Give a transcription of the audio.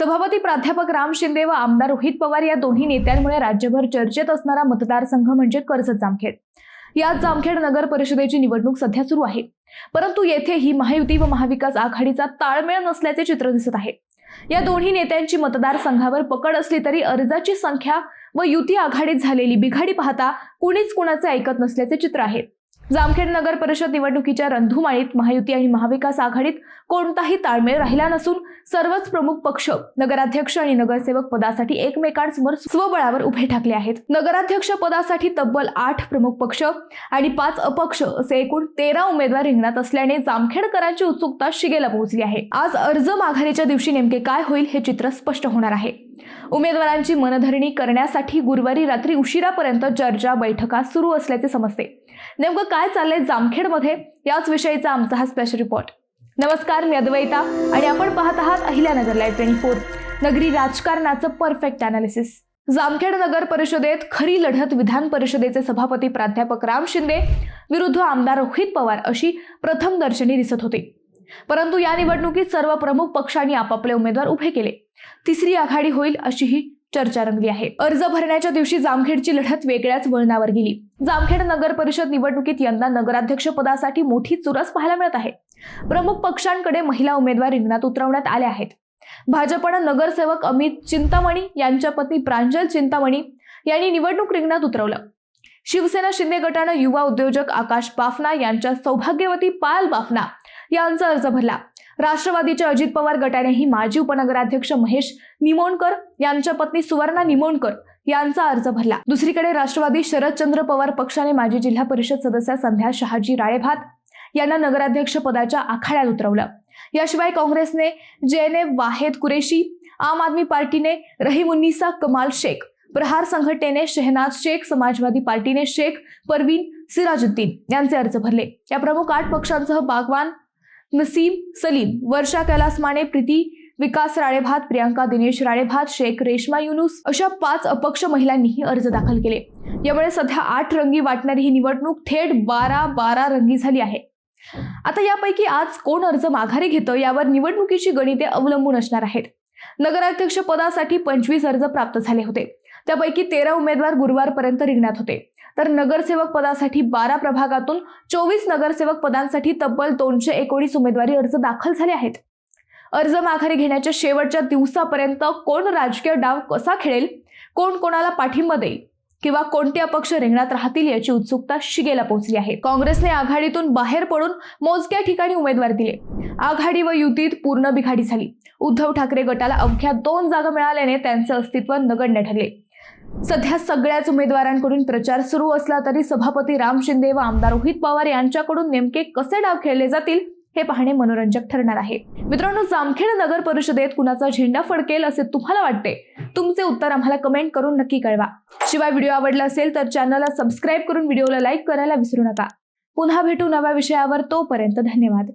सभापती प्राध्यापक राम शिंदे व आमदार रोहित पवार या दोन्ही नेत्यांमुळे राज्यभर चर्चेत असणारा मतदारसंघ म्हणजे कर्जत जामखेड. यात जामखेड नगर परिषदेची निवडणूक सध्या सुरू आहे. परंतु येथेही महायुती व महाविकास आघाडीचा ताळमेळ नसल्याचे चित्र दिसत आहे. या दोन्ही नेत्यांची मतदारसंघावर पकड असली तरी अर्जाची संख्या व युती आघाडीत झालेली बिघाडी पाहता कुणीच कुणाचे ऐकत नसल्याचे चित्र आहे. जामखेड नगर परिषद निवडणुकीच्या रंधुमाळीत महायुती आणि महाविकास आघाडीत कोणताही ताळमेळ राहिला नसून सर्वच प्रमुख पक्ष नगराध्यक्ष आणि नगरसेवक पदासाठी एकमेकांसमोर स्वबळावर उभे ठाकले आहेत. नगराध्यक्ष पदासाठी तब्बल आठ प्रमुख पक्ष आणि पाच अपक्ष असे एकूण तेरा उमेदवार रिंगणात असल्याने जामखेडकरांची उत्सुकता शिगेला पोहोचली आहे. आज अर्ज माघारीच्या दिवशी नेमके काय होईल हे चित्र स्पष्ट होणार आहे. उमेदवारांची मनधरणी करण्यासाठी गुरुवारी रात्री उशिरापर्यंत चर्चा बैठका सुरू असल्याचे समजते. नेमकं काय चाललंय जामखेडमध्ये? याच विषयीचा आमचा हा स्पेशल रिपोर्ट नमस्कार मी अद्वैता आणि आपण पाहत आहात अहिल्यानगर लाईव्ह ट्वेंटी फोर नगरी राजकारणाचं परफेक्ट अनालिसिस जामखेड नगर परिषदेत खरी लढत विधान परिषदेचे सभापती प्राध्यापक राम शिंदे विरुद्ध आमदार रोहित पवार अशी प्रथम दर्शनी दिसत होती. परंतु या निवडणुकीत सर्व प्रमुख पक्षांनी आपापले उमेदवार उभे केले. तिसरी आघाडी होईल अशीही चर्चा रंगली आहे. अर्ज भरण्याच्या दिवशी जामखेडची लढत वेगळ्याच वळणावर गेली. जामखेड नगर परिषद निवडणुकीत यंदा नगराध्यक्ष पदासाठी मोठी चुरस पाहायला मिळत आहे. प्रमुख पक्षांकडे महिला उमेदवार रिंगणात उतरवण्यात आल्या आहेत. भाजपनं नगरसेवक अमित चिंतामणी यांच्या पत्नी प्रांजल चिंतामणी यांनी निवडणूक रिंगणात उतरवलं. शिवसेना शिंदे गटानं युवा उद्योजक आकाश बाफना यांच्या सौभाग्यवती पायल बाफना यांचा अर्ज भरला. राष्ट्रवादीच्या अजित पवार गटानेही माजी उपनगराध्यक्ष महेश निमोणकर यांच्या पत्नी सुवर्णा निमोणकर यांचा अर्ज भरला. दुसरीकडे राष्ट्रवादी शरदचंद्र पवार पक्षाने माजी जिल्हा परिषद सदस्य संध्या शहाजी राळेभात यांना नगराध्यक्ष पदाच्या आखाड्यात उतरवलं. याशिवाय काँग्रेसने जे वाहेद कुरेशी आम आदमी पार्टीने रहीमुन्निसा कमाल शेख प्रहार संघटनेने शहनाज शेख समाजवादी पार्टीने शेख परवीन सिराजुद्दीन यांचे अर्ज भरले. या प्रमुख आठ पक्षांसह बागवान नसीम सलीम वर्षा कैलास माने प्रीती विकास राळेभात प्रियांका दिनेश राळेभात शेख रेश्मा युनुस अशा पाच अपक्ष महिलांनीही अर्ज दाखल केले. यामुळे सध्या आठ रंगी वाटणारी ही निवडणूक थेट बारा बारा रंगी झाली आहे. आता यापैकी आज कोण अर्ज माघारी घेतं यावर निवडणुकीची गणिते अवलंबून असणार आहेत. नगराध्यक्ष पदासाठी पंचवीस अर्ज प्राप्त झाले होते. त्यापैकी तेरा उमेदवार गुरुवारपर्यंत रिंगणात होते. तर नगरसेवक पदासाठी बारा प्रभागातून चोवीस नगरसेवक पदांसाठी तब्बल दोनशे एकोणीस उमेदवारी अर्ज दाखल झाले आहेत. अर्ज माघारी घेण्याच्या शेवटच्या दिवसापर्यंत कोण राजकीय डाव कसा खेळेल? कोण कोणाला पाठिंबा देईल? किंवा कोणते अपक्ष रिंगणात राहतील याची उत्सुकता शिगेला पोहोचली आहे. काँग्रेसने आघाडीतून बाहेर पडून मोजक्या ठिकाणी उमेदवार दिले. आघाडी व युतीत पूर्ण बिघाडी झाली. उद्धव ठाकरे गटाला अवघ्या दोन जागा मिळाल्याने त्यांचे अस्तित्व नगण्य ठरले. सध्या सगळ्याच उमेदवारांकडून प्रचार सुरू असला तरी सभापती राम शिंदे व आमदार रोहित पवार यांच्याकडून नेमके कसे डाव खेळले जातील हे पाहणे मनोरंजक ठरणार आहे. मित्रांनो जामखेड नगर परिषदेत कुणाचा झेंडा फडकेल असे तुम्हाला वाटते? तुमचे उत्तर आम्हाला कमेंट करून नक्की कळवा. शिवाय व्हिडिओ आवडला असेल तर चॅनलला सबस्क्राईब करून व्हिडिओला लाईक करायला विसरू नका. पुन्हा भेटू नव्या विषयावर तोपर्यंत धन्यवाद.